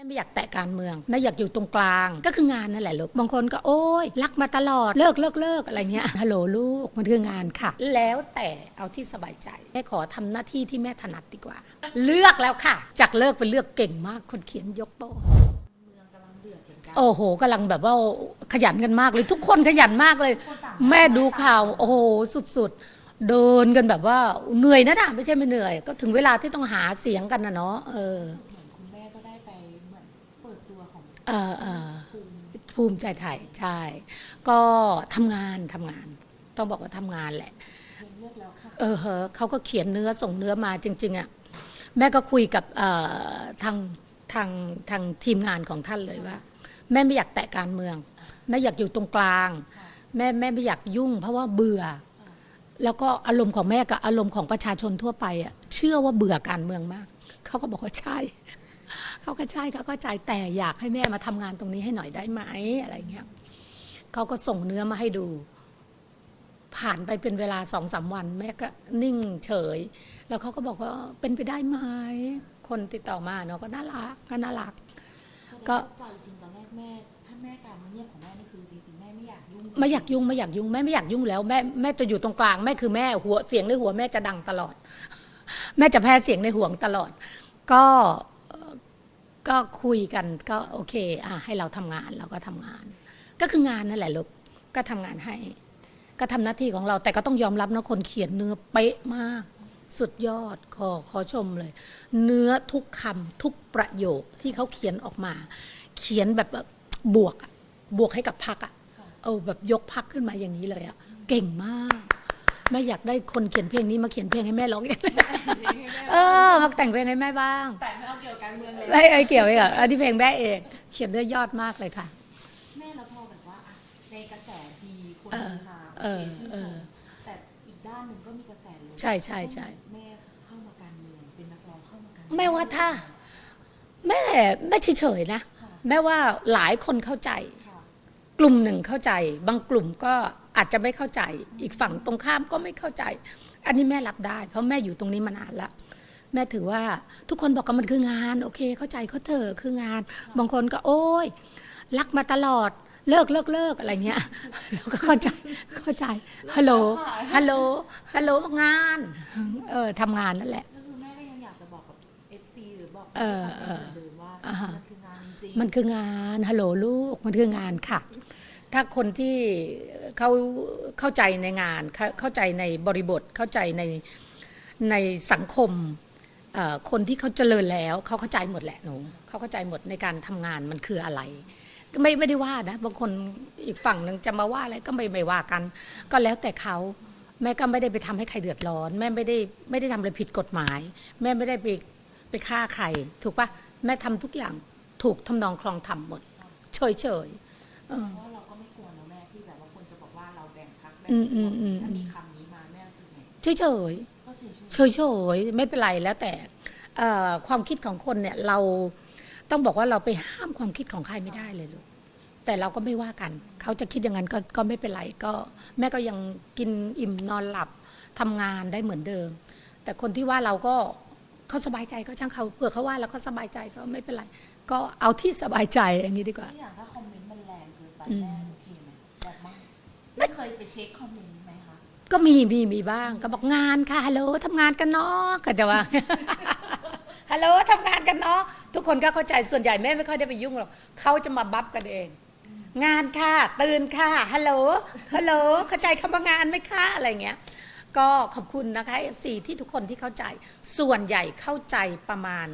แม่ไม่อยากแตะการเมืองแม่อยากอยู่ตรงกลาง ก็คืองานนั่นแหละลูกบางคนก็โอ้ยรักมาตลอดเลิกเลิกเลิกอะไรเงี้ยฮัลโหลลูกมันคืองานค่ะ แล้วแต่เอาที่สบายใจแม่ขอทำหน้าที่ที่แม่ถนัดดีกว่า เลือกแล้วค่ะ จากเลิกเป็นเลือกเก่งมากคนเขียนยกโป้โอ้โหกำลังแบบว่าขยันกันมากเลยทุกคนขยันมากเลย แม่ดูข่าวโอ้โหสุดๆ เดินกันแบบว่าเหนื่อยนะนะไม่ใช่ไม่เหนื่อย ก็ถึงเวลาที่ต้องหาเสียงกันนะเนาะเออ เออเออภูมิภูมิใจไทยใช่ ก็ทำงานทำงาน ต้องบอกว่าทำงานแหละเพลงเลือกแล้วค่ะเออเฮะเขาก็เขียนเนื้อส่งเนื้อมาจริง ๆอะ่ะแม่ก็คุยกับเอ่อทางทางทางทีมงานของท่านเลยว่า แม่ไม่อยากแตะการเมือง แม่อยากอยู่ตรงกลางค่ะแม่แม่ไม่อยากยุ่ง เพราะว่าเบื่อ แล้วก็อารมณ์ของแม่กับอารมณ์ของประชาชนทั่วไปอะเชื่อว่าเบื่อการเมืองมาก เขาก็บอกว่าใช่ เขาก็ใช่เขาก็ใจแต่อยากให้แม่มาทำงานตรงนี้ให้หน่อยได้ไหมอะไรเงี้ยเขาก็ส่งเนื้อมาให้ดู ผ่านไปเป็นเวลาสองสามวัน แม่ก็นิ่งเฉย แล้วเขาก็บอกว่าเป็นไปได้ไหมคนติดต่อมาเนาะก็น่ารักก็น่ารัก ก็ใจจริงตอนแรกแม่ถ้าแม่การมาเงียบของแม่นี่คือจริงๆแม่ไม่อยากยุ่งไม่อยากยุ่งไม่อยากยุ่งแม่ไม่อยากยุ่งแล้วแม่แม่จะอยู่ตรงกลางแม่คือแม่หัวเสียงในหัวแม่จะดังตลอด แม่จะแพ้เสียงในห่วงตลอด ก็เอ่อ ก็คุยกันก็โอเคอะให้เราทำงานเราก็ทำงาน ก็คืองานนั่นแหละลูกก็ทำงานให้ ก็ทำหน้าที่ของเราแต่ก็ต้องยอมรับนะคนเขียนเนื้อเป๊ะมาก สุดยอดขอขอชมเลย เนื้อทุกคำทุกประโยคที่เขาเขียนออกมา เขียนแบบว่าบวกบวกให้กับพักอะเออแบบยกพักขึ้นมาอย่างนี้เลยอะเก่งมาก แม่อยากได้คนเขียนเพลงนี้มาเขียนเพลงให้แม่ร้องอย่างนี้เออมาแต่งเพลงให้แม่บ้าง แต่ไม่เอาเกี่ยวกับการเมืองเลยไม่ไอ้เกี่ยวไอ้เหรออันนี้เพลงแม่เองเขียนด้วยยอดมากเลยค่ะ แม่เราพอแบบว่าอะในกระแสดีคนเออฮือฮาเออชื่นเอชอมแต่อีกด้านหนึ่งก็มีกระแสลบใช่ใช่ใช่แม่เข้ามาการเมืองเป็นนักร้องเข้ามาการแม่ว่าถ้าแม่แม่เฉยๆนะค่ะแม่ว่าหลายคนเข้าใจค่ะกลุ่มหนึ่งเข้าใจ บางกลุ่มก็ อาจจะไม่เข้าใจ อีกฝั่งตรงข้ามก็ไม่เข้าใจ อันนี้แม่รับได้ เพราะแม่อยู่ตรงนี้มานานละแม่ถือว่าทุกคนบอกว่ามันคืองาน โอเค เข้าใจเขาเถอะคืองาน บางคนก็โอ้ยรักมาตลอดเลิกเลิกเลิกอะไรเงี้ยเราก็เข้าใจเข้าใจฮัลโหลฮัลโหลฮัลโหลงานเออทำงานนั่นแหละก็คือแม่ก็ยังอยากจะบอกกับ FC หรือบอกเออกับเออเหมือนเดิมว่าอ่าฮะมันคืองานจริงมันคืองานฮัลโหลลูกมันคืองานค่ะ ถ้าคนที่ เขาเข้าใจในงาน เข้าใจในบริบทเข้าใจในในสังคมคนที่เขาเจริญแล้วเขาเข้าใจหมดแหละหนูเขาเข้าใจหมดในการทำงานมันคืออะไรก็ไม่ไม่ได้ว่านะบางคนอีกฝั่งหนึ่งจะมาว่าอะไรก็ไม่ไม่ว่ากัน ก็แล้วแต่เขาแม่ก็ไม่ได้ไปทำให้ใครเดือดร้อน แม่ไม่ได้ไม่ได้ทำอะไรผิดกฎหมาย แม่ไม่ได้ไปไปฆ่าใครถูกปะแม่ทำทุกอย่างถูกทำนองคลองธรรมหมด เฉยเฉยเออเพราะเรา อืมอืมอืมถ้ามีคำนี้มาแม่รู้สึกไงเฉยเฉยก็เฉยเฉยเฉยๆไม่เป็นไรแล้วแต่เอ่อความคิดของคนเนี่ยเราต้องบอกว่าเราไปห้ามความคิดของใครไม่ได้เลยลูกแต่เราก็ไม่ว่ากัน เขาจะคิดอย่างนั้นก็ก็ไม่เป็นไรก็แม่ก็ยังกินอิ่มนอนหลับทำงานได้เหมือนเดิม แต่คนที่ว่าเราก็เขาสบายใจก็ช่างเขาเผื่อเขาว่าแล้วเขาสบายใจก็ไม่เป็นไร ก็เอาที่สบายใจอย่างนี้ดีกว่า ๆที่อย่างถ้าคอมเมนต์มันแรงเกินไปแม่โอเคไหมแบบไม่ไม่เค ยไปเช็คคอมเมนต์ไหมคะก็มีมีมีบ้าง ก็บอกงานค่ะฮัลโหลทำงานกันเนาะก็จะว่า ฮัลโหลทำงานกันเนาะทุกคนก็เข้าใจส่วนใหญ่แม่ไม่ค่อยได้ไปยุ่งหรอกเขาจะมาบัฟกันเอง งานค่ะ ตื่นค่ะฮัลโหลฮัลโหลเข้าใจคำว่างานไหมคะอะไรเงี้ย ก็ขอบคุณนะคะ FC ที่ทุกคนที่เข้าใจ ส่วนใหญ่เข้าใจประมาณ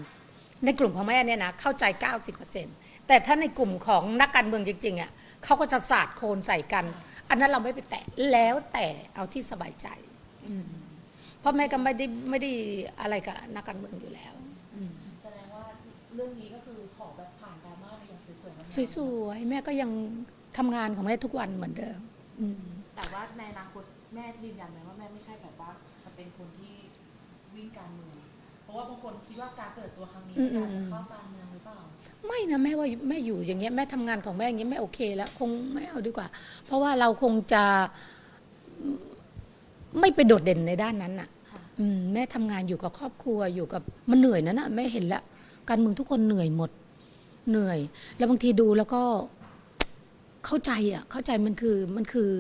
ในกลุ่มของแม่เนี่ยนะเข้าใจ 90%แต่ถ้าในกลุ่มของนักการเมืองจริงๆอะ เขาก็จะสาดโคลนใส่กัน อันนั้นเราไม่ไปแตะแล้วแต่เอาที่สบายใจอืมเพราะแม่ก็ไม่ได้ไม่ได้อะไรกับนักการเมืองอยู่แล้วอืมแสดงว่าเรื่องนี้ก็คือขอแบบผ่านดราม่าไปอย่างสวยๆงามๆสวยๆแม่ก็ยังทำงานของแม่ทุกวันเหมือนเดิมอืมแต่ว่าในอนาคตแม่ยืนยันไหมว่าแม่ไม่ใช่แบบว่าจะเป็นคนที่วิ่งการเมือง เพราะว่าบางคนคิดว่าการเปิดตัวครั้งนี้อืมการจะอืมเข้าการเมืองหรือเปล่าไม่นะแม่ว่าแม่อยู่อย่างเงี้ยแม่ทำงานของแม่อย่างเงี้ยแม่โอเคแล้วคงไม่เอาดีกว่า เพราะว่าเราคงจะไม่ไปโดดเด่นในด้านนั้นน่ะค่ะอืมแม่ทำงานอยู่กับครอบครัวอยู่กับมันเหนื่อยนะน่ะแม่เห็นแล้วการเมืองทุกคนเหนื่อยหมด เหนื่อย แล้วบางทีดูแล้วก็เข้าใจอะเข้าใจมันคือมันคือ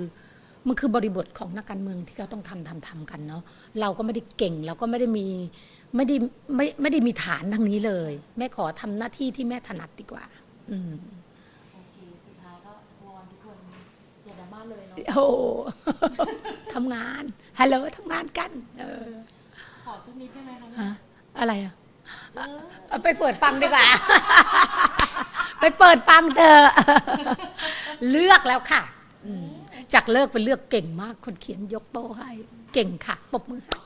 มันคือบริบทของนักการเมืองที่เขาต้องทำทำทำกันเนาะเราก็ไม่ได้เก่งเราก็ไม่ได้มี ไม่ได้ไม่ไม่ได้มีฐานทางนี้เลย แม่ขอทำหน้าที่ที่แม่ถนัดดีกว่า อืมโอเคสุดท้ายก็วอนทุกคนอย่าดราม่าเลยเนาะโอ้ทำงานฮัลโหลทำงานกัน เออ ขอสักนิดได้ไหมคะฮะอะไรอะเออเอาไปเปิดฟังดีกว่า ไปเปิดฟังเถอะเลือกแล้วค่ะอืมจากเลิกเป็นเลือกเก่งมาก คนเขียนยกโป้ให้ เก่งค่ะปรบมือให้